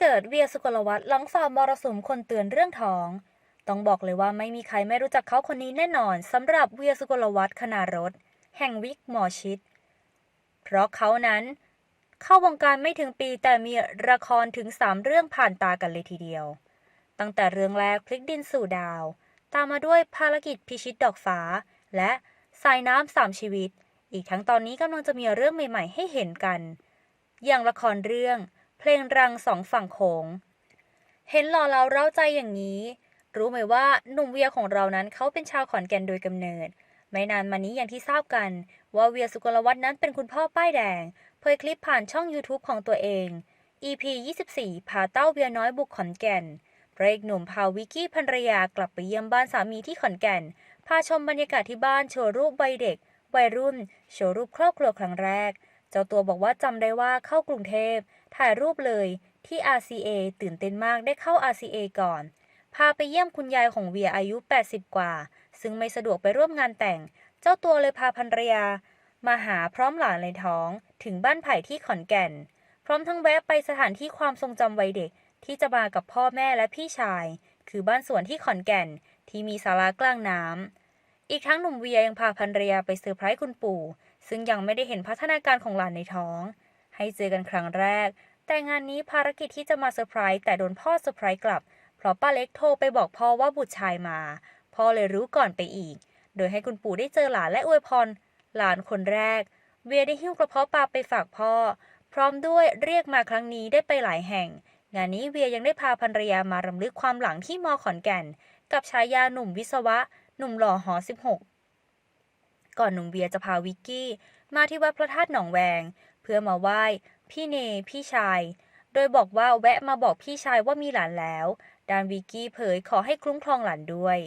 เกิดเวียสุกลวัฒน์หลังฝ่ามรสุมคนเตือนเรื่องท้อง ต้องบอกเลยว่าไม่มีใครไม่รู้จักเขาคนนี้แน่นอนสำหรับเวียสุกลวัฒน์คณารถ แห่งวิกหมอชิด เพราะเขานั้น เข้าวงการไม่ถึงปีแต่มีละครถึง3เรื่องผ่านตากันเลยทีเดียว ตั้งแต่เรื่องแรกพลิกดินสู่ดาว ตามมาด้วยภารกิจพิชิตดอกฟ้า และสายน้ำสามชีวิต อีกทั้งตอนนี้กำลังจะมีเรื่องใหม่ ๆ ให้เห็นกัน อย่างละครเรื่อง เพลงรังสองฝั่งโขง เห็นหล่อเราเร้าใจอย่างนี้ รู้ไหมว่าหนุ่มเวียของเรานั้นเขาเป็นชาวขอนแก่นโดยกำเนิด ไม่นานมานี้อย่างที่ทราบกัน ว่าเวียสุกลวัฒน์นั้นเป็นคุณพ่อป้ายแดง เผยคลิปผ่านช่อง YouTube ของตัวเอง EP 24พาเต้าเวียน้อยบุกขอนแก่นพระเอกหนุ่มพาวิกกี้ภรรยากลับไปเยี่ยมบ้านสามีที่ขอนแก่น พาชมบรรยากาศที่บ้านโชว์รูปวัยเด็ก วัยรุ่น โชว์รูปครอบครัวครั้งแรก เจ้าตัวบอกว่าจำได้ว่าเข้ากรุงเทพ ถ่ายรูปเลยที่ RCA ตื่นเต้นมากได้เข้า RCA ก่อน พาไปเยี่ยมคุณยายของเวียอายุ 80 กว่า ซึ่งไม่สะดวกไปร่วมงานแต่ง เจ้าตัวเลยพาภรรยา มาหาพร้อมหลานในท้อง ถึงบ้านไผ่ที่ขอนแก่น พร้อมทั้งแวะไปสถานที่ความทรงจำวัยเด็ก ที่จะมากับพ่อแม่และพี่ชาย คือบ้านสวนที่ขอนแก่นที่มีศาลากลางน้ำ อีกทั้งหนุ่มเวียยังพาภรรยาไปเซอร์ไพรส์คุณปู่ ซึ่งยังไม่ได้เห็นพัฒนาการของหลานในท้อง ให้เจอกันครั้งแรก แต่งานนี้ภารกิจที่จะมาเซอร์ไพรส์แต่โดนพ่อเซอร์ไพรส์กลับ เพราะป้าเล็กโทรไปบอกพ่อว่าบุตรชายมา พ่อเลยรู้ก่อนไปอีก โดยให้คุณปู่ได้เจอหลานและอวยพร หลานคนแรก เวียได้หิ้วกระเพาะปลาไปฝากพ่อ พร้อมด้วยเรียกมาครั้งนี้ได้ไปหลายแห่ง งานนี้เวียยังได้พาภรรยามารำลึกความหลังที่มอขอนแก่น กับฉายาหนุ่มวิศวะ หนุ่มหล่อหอ 16 ก่อนหนุ่มเวียจะพาวิกกี้ มาที่วัดพระธาตุหนองแวง เพื่อมาไหว้ พี่เน พี่ชาย โดยบอกว่าแวะมาบอกพี่ชายว่ามีหลานแล้ว ดานวิกกี้เผยขอให้คลุ้มครองหลานด้วย